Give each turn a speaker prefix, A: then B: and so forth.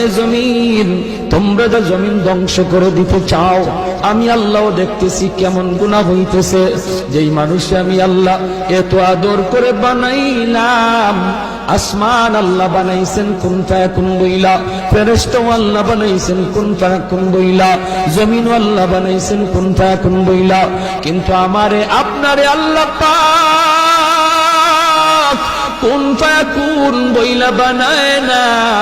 A: এ জমিন, তোমরা যা জমিন ধ্বংস করে দিতে চাও, আমি আল্লাহ দেখতেছি কেমন গুণা হইতেছে। যেই মানুষে আমি আল্লাহ এত আদর করে বানাইলাম, আসমান আল্লাহ বানাইছেন কোন কোন বইলা? ফেরেস্ত আল্লাহ বানাইছেন কোন কোন বইলা? জমিন আল্লাহ বানাইছেন কোন কোন বইলা? কিন্তু আমারে, আপনারে আল্লাহ পাক কোন বইলা বানায় নাই